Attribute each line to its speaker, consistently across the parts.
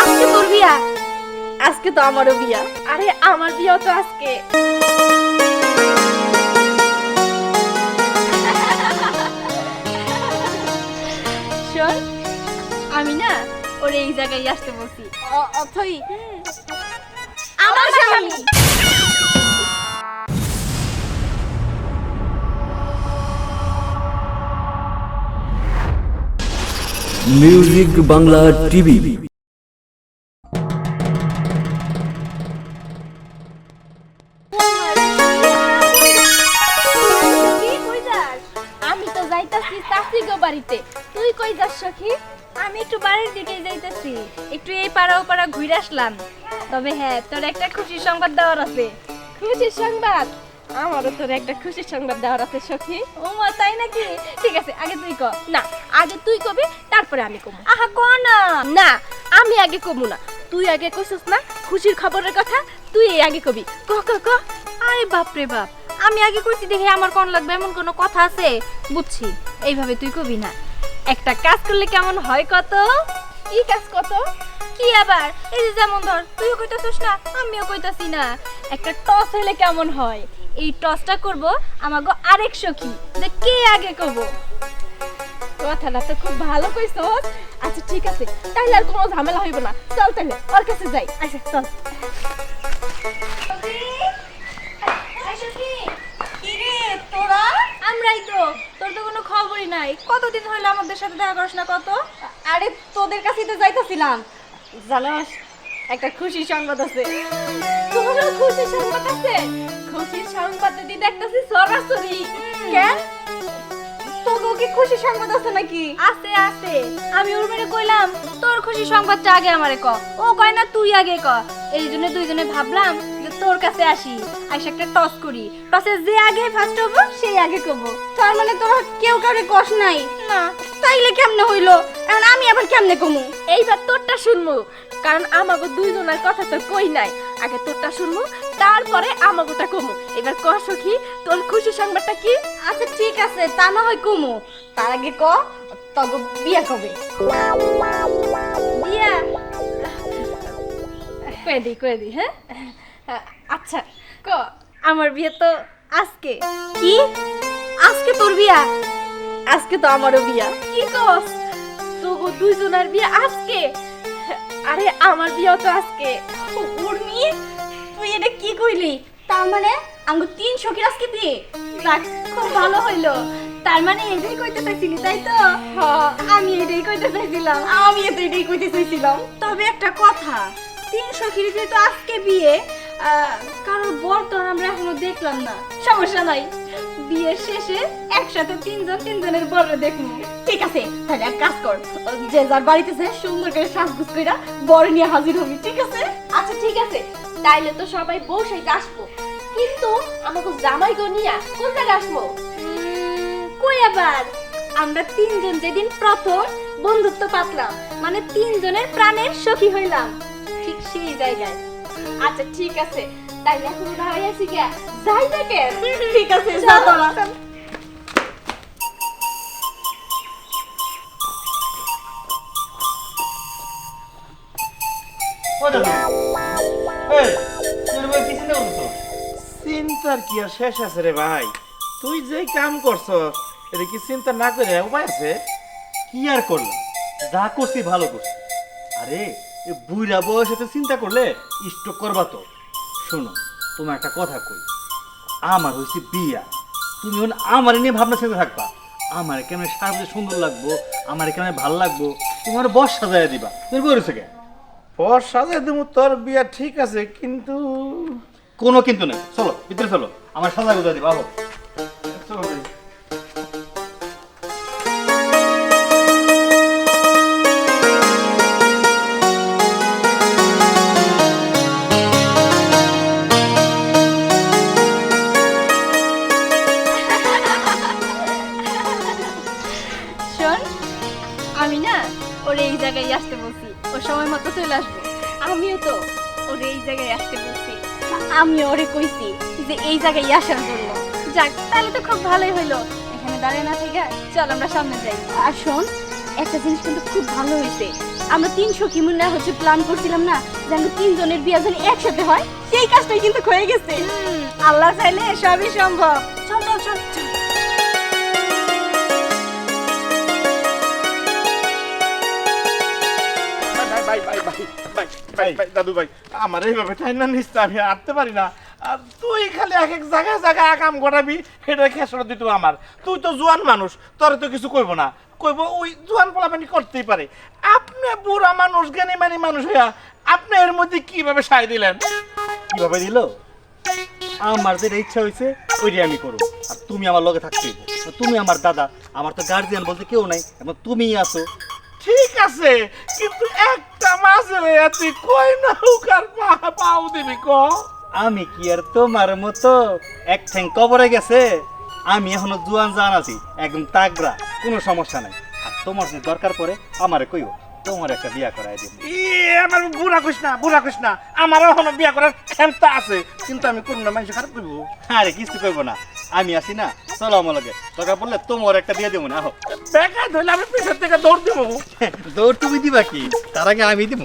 Speaker 1: আজকে তোর বিয়া? আজকে তো আমারও বিয়া। আরে আমার বিয়াও তো আজকে। শোন আমি না ওরে এই জায়গায় আসতে বলছি। অথই আমার স্বামী
Speaker 2: মিউজিক বাংলা টিভি?
Speaker 1: আমি তো যাইতাছি চাচি গো বাড়িতে। তুই কই যাস সখি? আমি একটু বাড়ির দিকে যাইতাছি। একটু এই পাড়া ও পাড়া ঘুরে আসলাম। তবে হ্যাঁ তোর একটা খুশির সংবাদ দেওয়ার আছে। খুশির সংবাদ? আমারও তোর একটা খুশির সংবাদ দেওয়ার আছে সখি। ও মা তাই নাকি? ঠিক আছে আগে তুই ক। না আগে তুই কবি তারপরে আমি কমু। আহা ক না? না আমি আগে কমু না। তুই আগে কইছস না খুশির খবরের কথা তুই আগে কবি। ক ক ক। আরে বাপ রে বাপ আমি আগে কইছি দেখে আমার কোন লাগবে এমন কোনো কথা আছে? বুঝছি এইভাবে তুই কবি না। একটা কাজ করলে কেমন হয় কত? কি কাজ কত? কি আবার? এই যে যেমন ধর তুইও কইতাছিস না আমিও কইতাছি না। একটা টস হলে কেমন হয়? এই টসটা করব আমাগো আরেক সখী। যে কে আগে কব কথাটা তো খুব ভালো কইছস আচ্ছা ঠিক আছে। তাইলে আর কোনো ঝামেলা হইব না। চল তাইলে ওর কাছে যাই। আচ্ছা চল। আমরাই তো তোর তো কোনো খবরই নাই। কতদিন হইল আমাদের সাথে দেখা করিস না কত? আরে তোদের কাছেই তো যাইতাছিলাম। জানোস একটা খুশির সংবাদ আছে। তোমারও খুশির সংবাদ আছে? খুশির সংবাদ দিদি দেখতাছি? সরাসরি। কেন? তোকেও কি খুশি সংবাদ আছে নাকি? আছে আছে। আমি ওর মেরে কইলাম তোর খুশি সংবাদটা আগে আমারে ক। ও কয় না তুই আগে ক। এই জন্য দুইজনে ভাবলাম যে তোর কাছে আসি। আইসা একটা টস করি। টসে যে আগে ফার্স্ট হব সেই আগে কব তার মানে তোর কেউ কাউরে কষ নাই? না। তাইলে কেমনে হইল? এখন আমি আবার কেমনে কমু? এইবার তোরটা শুনমু কারণ আমাগো দুইজনের কথা তো কই নাই। আগে তোরটা শুনমু তারপরে আমাগোটা কমু। এবার ক সখি তোর খুশি সংবাদটা কি? আচ্ছা ঠিক আছে তা না হয় কমু। তার আগে ক তগো বিয়া কবে? বিয়া? কয়ে দিই কয়ে দিই হ্যাঁ? আচ্ছা ক আমার বিয়ে তো আজকে। কি? আজকে তোর বিয়া? আজকে তো আমারও বিয়া। কি কস? তোগো দুইজনের বিয়ে আজকে? আরে আমার বিয়াও তো আজকে। উর্মি? এটা কি কইলি? তার মানে আমগো তিন সখীর আজকে বিয়ে যাক খুব ভালো হইল। তার মানে এটাই কইতে চাইছিলি তাই তো? আমি এটাই কইতে চাইছিলাম। আমি তো এটাই কইতে চাইছিলাম। তবে একটা কথা তিন সখীর যেহেতু আজকে বিয়ে আহ, কারোর বর তো আমরা এখনও দেখলাম না। সমস্যা নাই। বিয়ের শেষে একসাথে তিনজন তিনজনের বর দেখব ঠিক আছে তাহলে এক কাজ কর। যে যার বাড়িতে সুন্দর করে সাজগুজ কইরা বর নিয়ে হাজির হবি ঠিক আছে? আচ্ছা ঠিক আছে। তাইলে তো সবাই বসেই আসব। কিন্তু আমাকে জামাই গো নিয়া কোন জায়গায় আসব কই আবার? আমরা তিনজন যেদিন প্রথম বন্ধুত্ব পাতলাম মানে তিনজনের প্রাণের সখী হইলাম। ঠিক সেই জায়গায়। আচ্ছা ঠিক আছে। তাইলে এখন দাঁড়াই আছি কে যাই না কে ঠিক আছে যা তোরা।
Speaker 3: চিন্তার কি আর শেষ আছে রে ভাই? তুই যে কাম করছস, এটা কি চিন্তা না করে উপায় আছে?
Speaker 4: কি আর করলাম? যা করছি ভালো করছি। আরে বুড়া বয়সে তো চিন্তা করলে স্টক করবা তো। শোনো তোমার একটা কথা কই। আমার হয়েছে বিয়া। তুমি এখন আমার নিয়ে ভাবনা চিন্তা থাকবা। আমার কেমন সাজে সুন্দর লাগবো? আমার কেমন ভালো লাগবো? তোমার বস সাজায় দিবা। তুমি বলেছে কে?
Speaker 3: পর সাজে দেবো তোর বিয়া ঠিক আছে, কিন্তু
Speaker 4: কোনো কিন্তু নেই। চলো ভিতরে চলো। আমার সাজা গুজা দিবা আহো
Speaker 1: আমি ওরে কইছি যে এই জায়গায় আসার জন্য। যাক তাহলে তো খুব ভালোই হইল। এখানে দাঁড়িয়ে না থেকে চল আমরা সামনে যাই। আর শোন একটা জিনিস কিন্তু খুব ভালো হয়েছে আমরা তিন সখী মুন্না হচ্ছে প্ল্যান করছিলাম না যে আমরা তিনজনের বিয়ে যেন একসাথে হয় সেই কাজটাই কিন্তু হয়ে গেছে। আল্লাহ চাইলে সবই সম্ভব। চল চল চল।
Speaker 3: ভাই ভাই ভাই ভাই ভাই দাদু ভাই। আমার এইভাবে নিস আমি আটতে পারি না। আর তুই খালি এক এক জায়গায় জায়গায় আকাম গড়াবি এটা খেসড় দিত আমার। তুই তো জোয়ান মানুষ তোর তো কিছু কইব না। কইব ওই জোয়ান পোলাপানি করতেই পারে। আপনি বুড়া মানুষ জ্ঞানী মানি মানুষ হইয়া আপনি এর মধ্যে কীভাবে সায় দিলেন?
Speaker 4: কীভাবে দিল? আমার যেটা ইচ্ছা হয়েছে ওইটাই আমি করব। আর তুমি আমার লগে থাকতে তুমি আমার দাদা আমার তো গার্জিয়ান বলতে কেউ নাই এবং তুমিই আছো।
Speaker 3: আছে কিন্তু একটা হইয়া তুই কই না উকার পাও দিবি ক?
Speaker 4: আমি কি আর তোমার মতো এক ঠ্যাং কবরে গেছে? আমি এখনও জুয়ান জান আছি একদম তাগড়া কোনো সমস্যা নাই। আর তোমার যদি দরকার পড়ে আমারে কইও তোমার একটা বিয়া করাই দিব।
Speaker 3: ই আমার বুড়া কইস না বুড়া কইস না আমারও এখনও বিয়া করার ক্ষমতা আছে কিন্তু আমি কোন মানুষ খারাপ করব
Speaker 4: আরে কিছু কইব না। আমি আছি না। চলো আমার লগে দরকার পড়লে তোমার একটা দিয়ে দেবো না আহো।
Speaker 3: বেকা ধরলে আমি পিছের থেকে দৌড় দিব।
Speaker 4: দৌড় তুমি দিবা কি? তার আগে আমি দিব।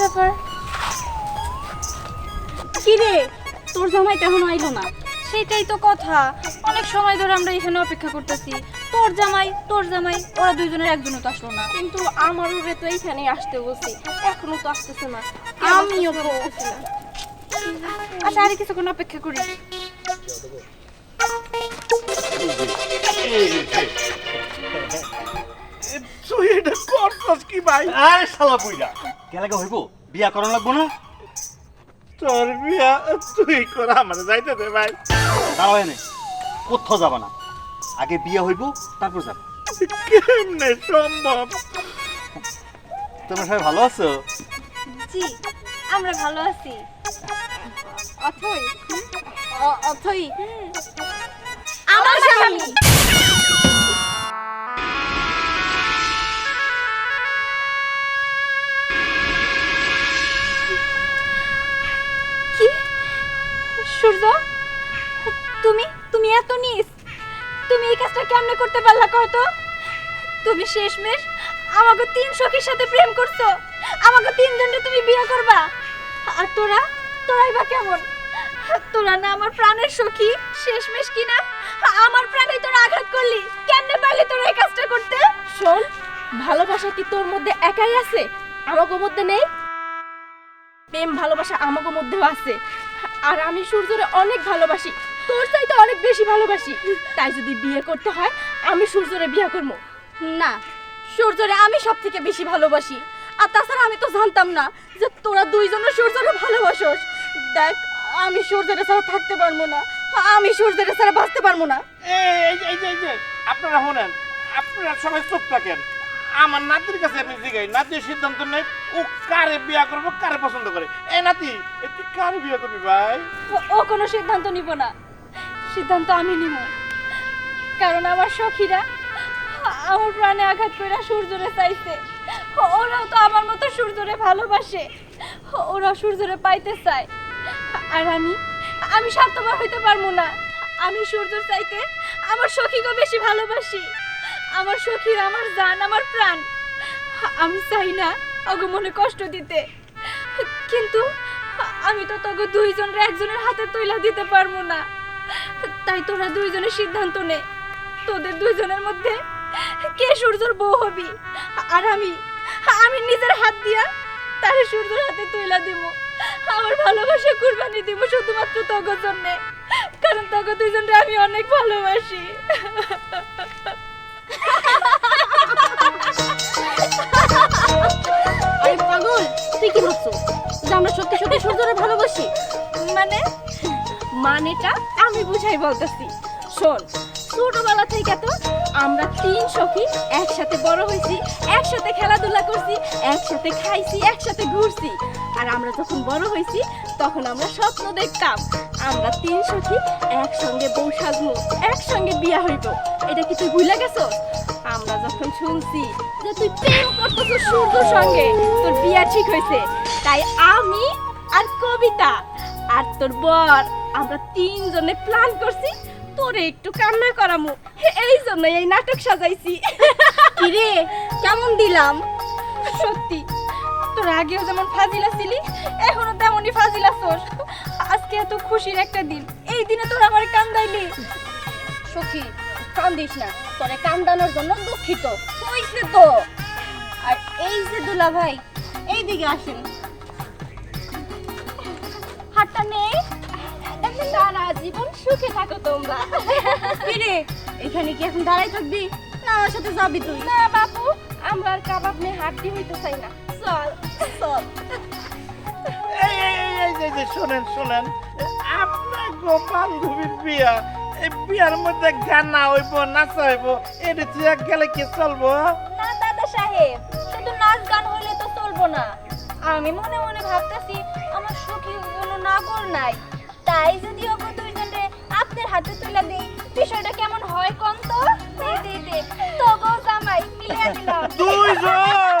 Speaker 1: ব্যাপার? কি রে তোর জামাই তেমন আইলো না। সেটাই তো কথা। অনেক সময় ধরে আমরা এখানে অপেক্ষা করতেছি। তোর জামাই তোর জামাই ওরা দুইজনের একজনও তো আসলো না।
Speaker 5: কিন্তু আমার ওরে তো এইখানেই আসতে বলছি এখনও তো আসতেছে না।
Speaker 1: আমিও আচ্ছা আর কিছুক্ষণ অপেক্ষা করি।
Speaker 3: তুই এটা করছস কি ভাই
Speaker 4: আরে শালা বুইরা গেলাকে হইব? বিয়া করানো লাগবো না?
Speaker 3: তোর বিয়া তুই করা আমার যাইতে দে ভাই।
Speaker 4: দাঁড়াও এনে। কোথাও যাবা না। আগে বিয়া হইব তারপর যাব।
Speaker 3: কেমনে সম্ভব?
Speaker 4: তোমরা সবাই ভালো আছো?
Speaker 1: জি আমরা ভালো আছি। অথই অথই। আমার স্বামী। কি? সূর্য? তুমি তুমি? এত নিস। তুমি এই কাজটা কেমনে করতে পারলা কত তুমি শেষমেশ আমাকে তিন সখীর সাথে প্রেম করছ। আমাকে তিনজনকে তুমি বিয়ে করবা। আর তোরা? তোরাই বা কেমন? তোরা না আমার প্রাণের সখী? শেষমেশ কি না? আমার প্রাণে তোরা আঘাত করলি। কেমনে পারলি তোরা এই কাজটা করতে?
Speaker 5: শোন, ভালোবাসা কি তোর মধ্যে একাই আছে? আমাকে মধ্যে নেই? প্রেম, ভালোবাসা আমাকে মধ্যেও আছে। আর আমি সূর্যরে অনেক ভালোবাসি। তোর চাইতে অনেক বেশি ভালোবাসি। তাই যদি বিয়ে করতে হয় আমি সূর্যরে বিয়ে করব।
Speaker 1: না সূর্যরে আমি সব থেকে বেশি ভালোবাসি। আর তাছাড়া আমি তো জানতাম না যে তোরা দুইজনে সূর্যরে ভালোবাসোস। দেখ আমি সূর্যরে ছাড়া থাকতে পারব না আমি সূর্যরে ছাড়া বাঁচতে পারব না।
Speaker 3: এই এই এই এই আপনারা শোনেন আপনারা সবাই চুপ থাকেন। আমার নাতির কাছে আমি জিগাই নাতির সিদ্ধান্ত নেই ও কারে বিয়া করব কারে পছন্দ করে? এই নাতি তুই কারে বিয়া করবি ভাই?
Speaker 1: ও কোনো সিদ্ধান্ত নিব না। সিদ্ধান্ত আমি নিব। কারণ আমার সখীরা আমার প্রাণে আঘাত করে সূর্যরে চাইছে। ওরাও তো আমার মতো সূর্যরে ভালোবাসে। ওরা সূর্যরে পাইতে চায়। আর আমি আমি স্বার্থপর হইতে পারব না। আমি সূর্যর চাইতে আমার সখীকে বেশি ভালোবাসি। আমার সখীর আমার জান, আমার প্রাণ। আমি চাই না অগ মনে কষ্ট দিতে। কিন্তু আমি তো তোকে দুইজনের একজনের হাতে তৈলা দিতে পারব না। তাই তোরা দুইজনের সিদ্ধান্ত নে। তোদের দুইজনের মধ্যে কে সূর্যর বউ হবি? আর আমি আমি নিজের হাত দিয়া তারে সূর্যর হাতে তুইলা দিব আমার ভালোবাসা কুরবানি দিব শুধুমাত্র তোকে জন্য। কারণ তোকে দুইজনকে আমি অনেক ভালোবাসি।
Speaker 5: আরে পাগল তুই কি ভাবছ? যে আমরা সত্যি সত্যি সূর্যরে ভালোবাসি?
Speaker 1: মানে?
Speaker 5: মানেটা আমি বুঝাই বলতেছি। শোন, ছোটবেলা থেকে তো আমরা তিন সখী একসাথে বড় হয়েছি, একসাথে খেলাধুলা করছি, একসাথে খাইছি, একসাথে ঘুরছি। আর আমরা যখন বড় হয়েছি, তখন আমরা স্বপ্ন দেখতাম আমরা তিন সখী একসঙ্গে বউ সাজবো, একসঙ্গে বিয়া হইব। এটা কি তুই ভুলে গেছো আমরা যখন শুনছি যে তুই প্রেম করতেছিস সূর্যর সঙ্গে, তোর বিয়া ঠিক হয়েছে, তাই আমি আর কবিতা আর তোর বর আমরা তিনজনে প্ল্যান করছি তোরে একটু কান্না করামু। এই জন্য এই নাটক সাজাইছি।
Speaker 1: রে কেমন দিলাম?
Speaker 5: সত্যি তোর আগেও যেমন ফাজিলা ছিলি এখনও তেমনই ফাজিলা তোর। আজকে এত খুশির একটা দিন এই দিনে তোর আমার কান্দাইলি।
Speaker 1: সখী কান্দিস না তোরে কান্দানোর জন্য দুঃখিত। হইছে তো। আর এই যে দুলা ভাই এইদিকে আসেন।
Speaker 5: সুখে থাকো তোমরা।
Speaker 1: কিরে এখানে কি এখন দাঁড়াই থাকবি? না আমার সাথে যাবি তুই।
Speaker 5: না বাপু আমরা আর কাবাব নিয়ে হাড্ডি হইতে চাই না। চল চল।
Speaker 3: এই এই, এই, এই যে, যে, শোনেন শোনেন। আপনার গো বান্ধবীর বিয়া এই বিয়ার মধ্যে গানা হইব নাচা হইব এটা তুই গেলে কি চলবো
Speaker 1: না দাদা সাহেব শুধু নাচ গান হইলে তো চলবো না। আমি মনে মনে ভাবতেছি আমার সুখী কোনো নাগর নাই। তাই যদি ওগো বাপদের হাতে তুলে দেই। বিষয়টা কেমন হয় কম তো? দে দে দে তো গো জামাই, মিলিয়ে দিলাম।
Speaker 3: দুইজন!